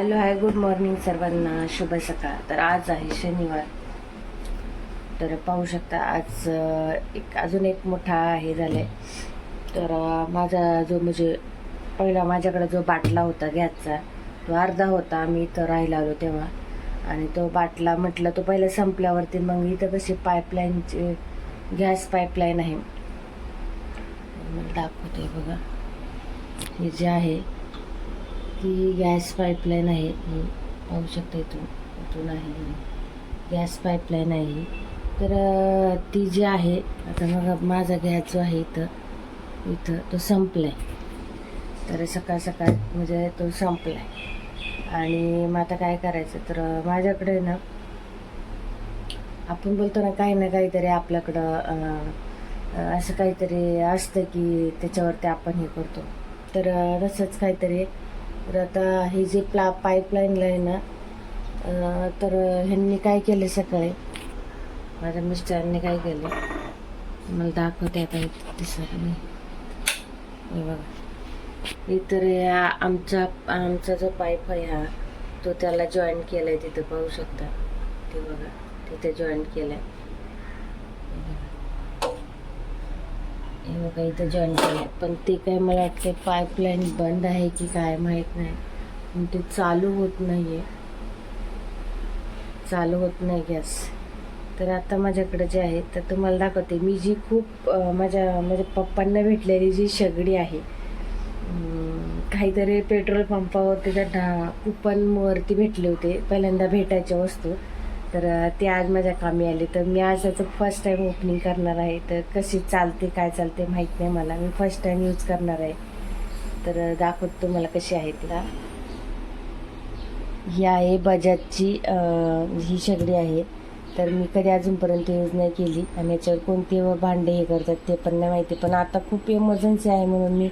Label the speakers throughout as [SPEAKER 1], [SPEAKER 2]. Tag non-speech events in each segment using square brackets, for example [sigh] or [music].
[SPEAKER 1] Hello hi good morning सर्वांना. शुभ सकाळ. तर आज आहे शनिवार. तर पाहू शकता आज एक अजून एक मोठा हे आहे तर माझा जो म्हणजे पहिला माझ्याकडे जो बाटला होता गॅसचा तो अर्धा होता. मी इथं राहायला आलो तेव्हा. आणि तो बाटला म्हटलं तो पहिला संपल्यावरती मग इथं कशी पाईपलाईनची गॅस पाईपलाईन आहे. मला दाखवते बघा. हे जे आहे ती गॅस पाईपलाईन आहे. ही पाहू शकता इथून इथून आहे. गॅस पाईपलाईन आहे. तर ती जी आहे आता मग माझा गॅस जो आहे इथं इथं तो संपलाय. तर सकाळ सकाळ म्हणजे तो संपलाय. आणि मग आता काय करायचं? तर माझ्याकडे ना आपण बोलतो ना काही ना काहीतरी आपल्याकडं असं काहीतरी असतं की त्याच्यावरती आपण हे करतो. तर तसंच काहीतरी तर आता ही जी प्ला पाईपलाईनला आहे ना तर ह्यांनी काय केलं सकाळी? माझ्या मिस्टरांनी काय केलं? मला दाखवते आता दिसत नाही हे बघा. इतर या आमचा आमचा जो पाईप आहे हा तो त्याला जॉईन आहे तिथं पाहू शकता. ते बघा तिथे जॉईन केला आहे बघा इथं जॉईन केलं पण ते काय मला वाटतं पाईपलाईन बंद आहे की काय माहीत नाही. पण ते चालू होत नाही आहे चालू होत नाही गॅस तर आता माझ्याकडे जे आहे तर तुम्हाला दाखवते. मी जी खूप माझ्या माझ्या पप्पांना भेटलेली जी शेगडी आहे काहीतरी पेट्रोल पंपावर त्याच्या ढा कुपनवरती भेटले होते. पहिल्यांदा भेटायच्या वस्तू. तर ते आज माझ्या कामी आले. तर मी आज त्याचं फर्स्ट टाईम ओपनिंग करणार आहे. तर कशी चालते काय चालते माहीत नाही मला. मी फर्स्ट टाईम यूज करणार आहे. तर दाखवत तुम्हाला कशी आहे तिला ही आहे बजाजची ही शेगडी आहे. तर मी कधी अजूनपर्यंत यूज नाही केली. आणि याच्यावर कोणते व भांडे हे करतात ते पण नाही माहिती. पण आता खूप इमर्जन्सी आहे म्हणून मी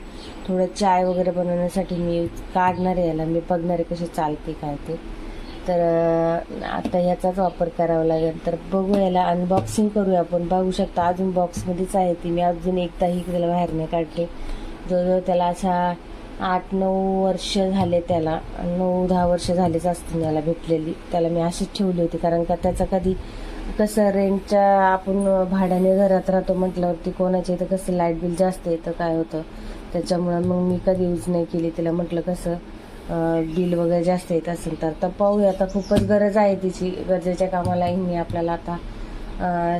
[SPEAKER 1] थोडं चाय वगैरे बनवण्यासाठी मी काढणार आहे याला. मी बघणार आहे कशी चालते काय ते. तर आता ह्याचाच वापर करावा लागेल. तर बघू याला अनबॉक्सिंग करूया आपण. बघू शकता अजून बॉक्समध्येच आहे ती. मी अजून एकदाही त्याला बाहेर नाही काढले. जवळजवळ त्याला असा आठ नऊ वर्ष झाले त्याला. नऊ दहा वर्ष झालेच असतील याला भेटलेली. त्याला मी अशीच ठेवली होती. कारण का त्याचा कधी कसं रेंटच्या आपण भाड्याने घरात राहतो म्हटल्यावरती कोणाच्या इथं कसं लाइट बिल जास्त येतं काय होतं. त्याच्यामुळं मग मी कधी यूज नाही केली. तिला म्हटलं कसं बिल वगैरे जास्त येत असेल तर तर पाहूया. आता खूपच गरज आहे तिची. गरजेच्या कामाला मी आपल्याला आता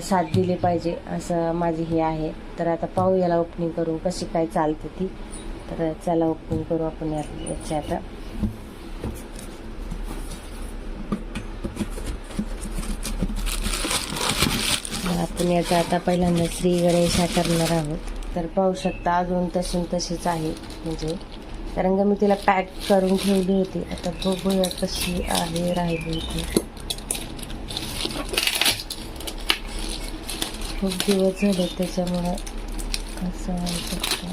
[SPEAKER 1] साथ दिली पाहिजे असं माझी हे आहे. तर आता पाहू याला ओपनिंग करून कशी काय चालते ती. तर चला ओपनिंग करू आपण याची आता. आपण याचा आता पहिल्यांदा श्री गणेशा करणार आहोत. तर पाहू शकता अजून तशी तशीच आहे. म्हणजे कारण का मी तिला पॅक करून ठेवली होती. आता बघूया कशी आहे राहिली होती खूप दिवस झाले त्याच्यामुळं असं होऊ शकतं.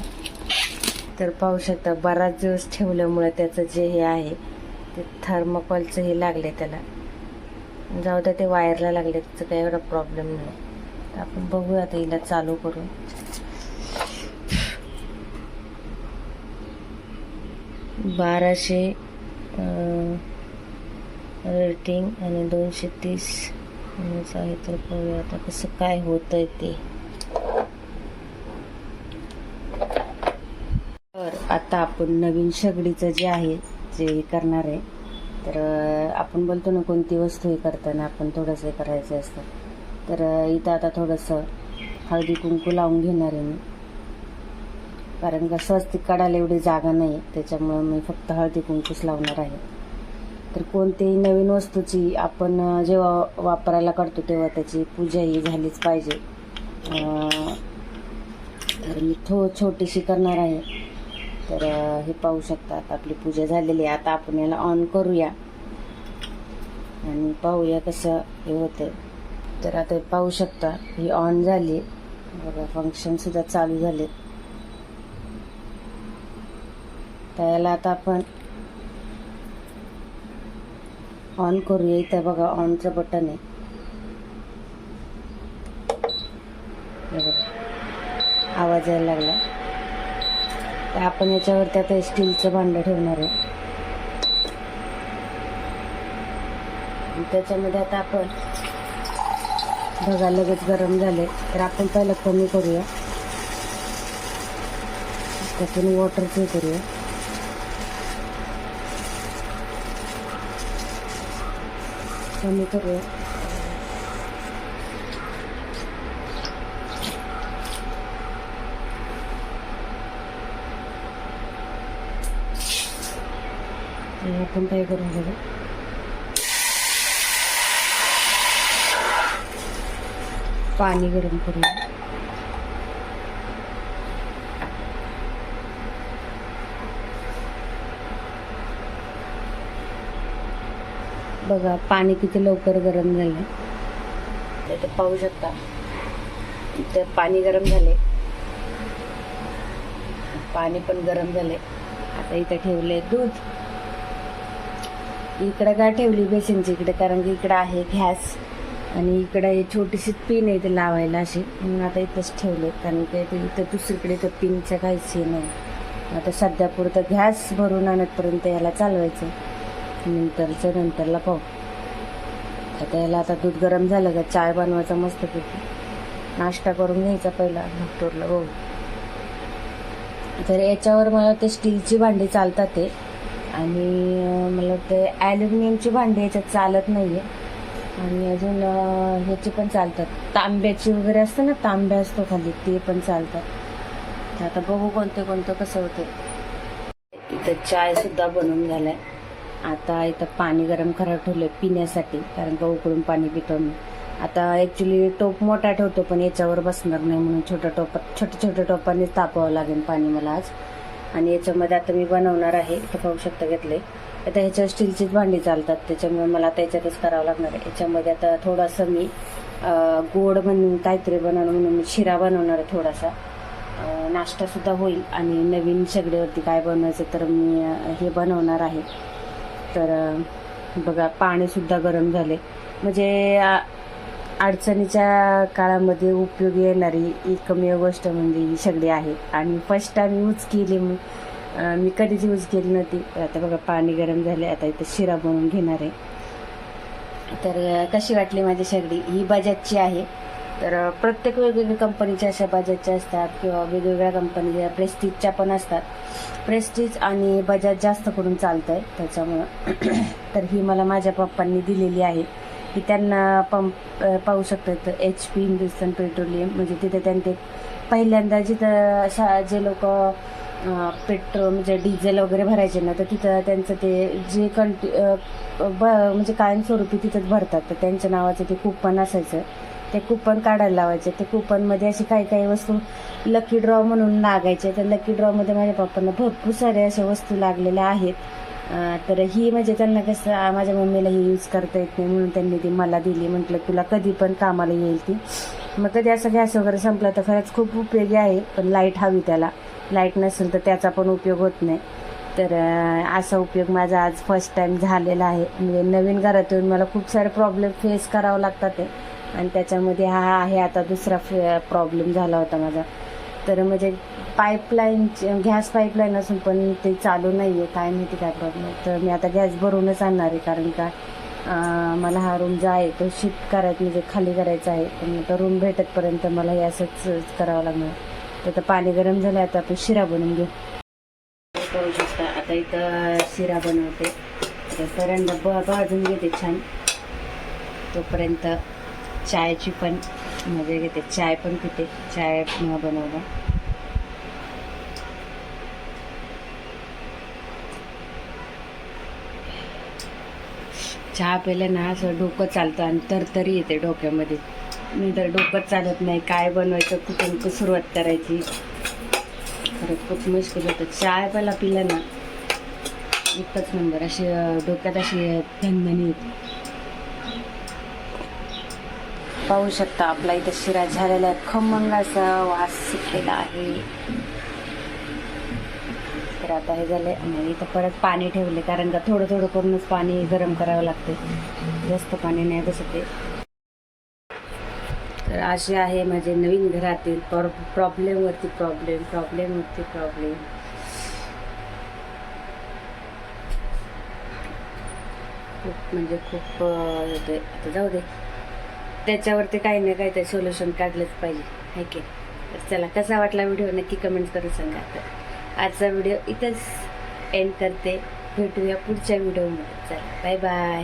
[SPEAKER 1] तर पाहू शकता बराच दिवस ठेवल्यामुळे त्याचं जे हे आहे ते थर्मोकॉलचं हे लागले त्याला. जाऊ द्या ते वायरला लागले त्याचं काही एवढा प्रॉब्लेम नाही. तर आपण बघूया आता हिला चालू करून. बाराशे रेटिंग आणि दोनशे तीस आहे. तर पाहूया आता कसं काय होतंय ते. तर आता आपण नवीन शेगडीचं जे आहे जे करणार आहे. तर आपण बोलतो ना कोणती वस्तू हे करताना आपण थोडंसं हे करायचं असतं. तर इथं आता थोडंसं हळदी कुंकू लावून घेणार आहे मी. कारण का स्वस्तिक काढायला एवढी जागा नाही त्याच्यामुळं मी फक्त हळदी कुंकूच लावणार आहे. तर कोणतीही नवीन वस्तूची आपण जेव्हा वापरायला करतो तेव्हा त्याची पूजा ही झालीच पाहिजे. तर मी थो छोटीशी करणार आहे. तर हे पाहू शकता आता आपली पूजा झालेली आहे. आता आपण याला ऑन करूया. आणि पाहूया कसं हे होतं तर आता पाहू शकता ही ऑन झाली. बघा फंक्शन सुद्धा चालू झाले तर याला आता आपण ऑन करूया. इथं बघा ऑनचं बटन आहे. बघा. आवाज यायला लागला. तर आपण याच्यावरती आता स्टीलचं भांडं ठेवणार आहे. आणि त्याच्यामध्ये आता आपण बघा लगेच गरम झाले. तर आपण पहिलं कमी करूया. त्यातून फ्री करूया. कमी करूया आणि आपण काय करून बघू पाणी गरम करूया बघा पाणी किती लवकर गरम झालं तर पाहू शकता. इथं पाणी गरम झाले पाणी पण गरम झाले आता इथं ठेवले दूध. इकडे काय ठेवली बेसिनची? इकडे कारण की इकडे आहे गॅस. आणि इकडे हे छोटीशी पिन आहे ते लावायला अशी. म्हणून आता इथंच ठेवले कारण की इथं दुसरीकडे तर पिनचं काहीच हे नाही. आता सध्या पुरतं गॅस भरून आणतपर्यंत याला चालवायचं नंतरचं नंतरला पाहू. आता याला आता दूध गरम झालं का चाय बनवायचा मस्त पैकी. नाश्ता करून घ्यायचा पहिला डॉक्टरला बघू. तर याच्यावर मला ते स्टीलची भांडी चालतात ते. आणि मला ते ॲल्युमिनियमची भांडी याच्यात चालत नाही आहे आणि अजून ह्याची पण चालतात. तांब्याची वगैरे असतं ना तांब्या असतो खाली ते पण चालतात. तर आता बघू कोणते कोणतं कसं होतं इथं चाय सुद्धा बनवून झालाय. आता इथं पाणी गरम करायला ठेवलं पिण्यासाठी कारण का उकळून पाणी पितो मी. आता ॲक्च्युली टोप मोठा ठेवतो पण याच्यावर बसणार नाही म्हणून छोट्या टोपात छोट्या छोट्या टोपानेच तापावं लागेल पाणी मला आज. आणि याच्यामध्ये आता मी बनवणार आहे इथं पाहू शकता घेतले आता ह्याच्यावर स्टीलचीच भांडी चालतात त्याच्यामुळे मला त्याच्यातच करावं लागणार आहे. याच्यामध्ये आता थोडासा मी गोड म्हणून काहीतरी बनवणं म्हणून मी शिरा बनवणार आहे थोडासा. नाश्तासुद्धा नाश्ता सुद्धा होईल आणि नवीन शेगडीवरती काय बनवायचं तर मी हे बनवणार आहे. तर बघा पाणीसुद्धा गरम झाले. म्हणजे अडचणीच्या काळामध्ये उपयोगी येणारी एकमेव गोष्ट म्हणजे ही सगळी आहे. आणि फर्स्ट टाइम यूज केली मी. मी कधीच यूज केली नव्हती. आता बघा पाणी गरम झाले. आता इथं शिरा बनवून घेणार आहे. तर कशी वाटली माझी शेगडी ही बजाजची आहे. तर प्रत्येक वेगवेगळ्या कंपनीच्या अशा बजाजच्या असतात किंवा वेगवेगळ्या कंपनीच्या प्रेस्टिजच्या पण असतात. प्रेस्टिज आणि बजाज जास्त करून चालतं आहे त्याच्यामुळं [clears throat] तर ही मला माझ्या पप्पांनी दिलेली आहे. की त्यांना पंप पाहू शकतात. एच पी हिंदुस्थान पेट्रोलियम म्हणजे तिथे त्यांचे पहिल्यांदा जिथं अशा जे लोक पेट्रोल म्हणजे डिझेल वगैरे भरायचे ना तर तिथं त्यांचं ते जे कंटि ब म्हणजे कायमस्वरूपी तिथंच भरतात. तर त्यांच्या नावाचं ते कुपन असायचं. ते कुपन काढायला लावायचे. ते कुपनमध्ये अशी काही काही वस्तू लकी ड्रॉ म्हणून लागायचे. तर लकी ड्रॉमध्ये माझ्या पप्पांना भरपूर साऱ्या अशा वस्तू लागलेल्या आहेत. तर ही म्हणजे त्यांना कसं माझ्या मम्मीला ही यूज करता येत नाही म्हणून त्यांनी ती मला दिली. म्हटलं तुला कधी पण कामाला येईल ती. मग कधी असं गॅस वगैरे संपला तर खरंच खूप उपयोगी आहे पण लाइट हवी त्याला. लाइट नसेल तर त्याचा पण उपयोग होत नाही. तर असा उपयोग माझा आज फर्स्ट टाईम झालेला आहे. म्हणजे नवीन घरात येऊन मला खूप सारे प्रॉब्लेम फेस करावं लागतात ते. आणि त्याच्यामध्ये हा आहे आता दुसरा प्रॉब्लेम झाला होता माझा. तर म्हणजे पाईपलाईन गॅस पाईपलाईन असून पण ते चालू नाही आहे काय माहिती काय प्रॉब्लेम तर मी आता गॅस भरूनच आणणार आहे. कारण का मला हा रूम जो आहे तो शिफ्ट करायचा म्हणजे खाली करायचा आहे. पण आता रूम भेटतपर्यंत मला हे असंच करावं लागणार. तर आता पाणी गरम झालं आता आपण शिरा बनवून घेऊ. करू शकता आता इथं शिरा बनवते. तर डब्बा ब भाजून घेते छान. तोपर्यंत चायची पण मजा घेते. चाय पण पिते. चाय बनवला चहा प्यायला ना असं डोकं चालतं आणि तरतरी येते डोक्यामध्ये. नंतर डोकंच चालत नाही. काय बनवायचं कुठून सुरुवात करायची? खरंच खूप मुश्किल होतं. चाय प्यायला पिला ना एकच नंबर. अशी डोक्यात अशी धनधणी येते पाहू शकता आपला इथं शिरा झालेला आहे. खमंग असा वास सुटलेला आहे. तर आता हे झाले आणि इथं परत पाणी ठेवले कारण का थोडं थोडं करूनच पाणी गरम करावं लागते. जास्त पाणी नाही बसत ते तर असे आहे माझे नवीन घरातील प्रॉब्लेमवरती प्रॉब्लेम प्रॉब्लेमवरती प्रॉब्लेम
[SPEAKER 2] खूप म्हणजे खूप अं, आता जाऊ दे. त्याच्यावरती काही ना काही ते सोल्युशन काढलंच पाहिजे. आहे की तर चला कसा वाटला व्हिडिओ नक्की कमेंट करून सांगा. तर आजचा व्हिडिओ इथंच एंड करते. भेटूया पुढच्या व्हिडिओमध्ये चला बाय बाय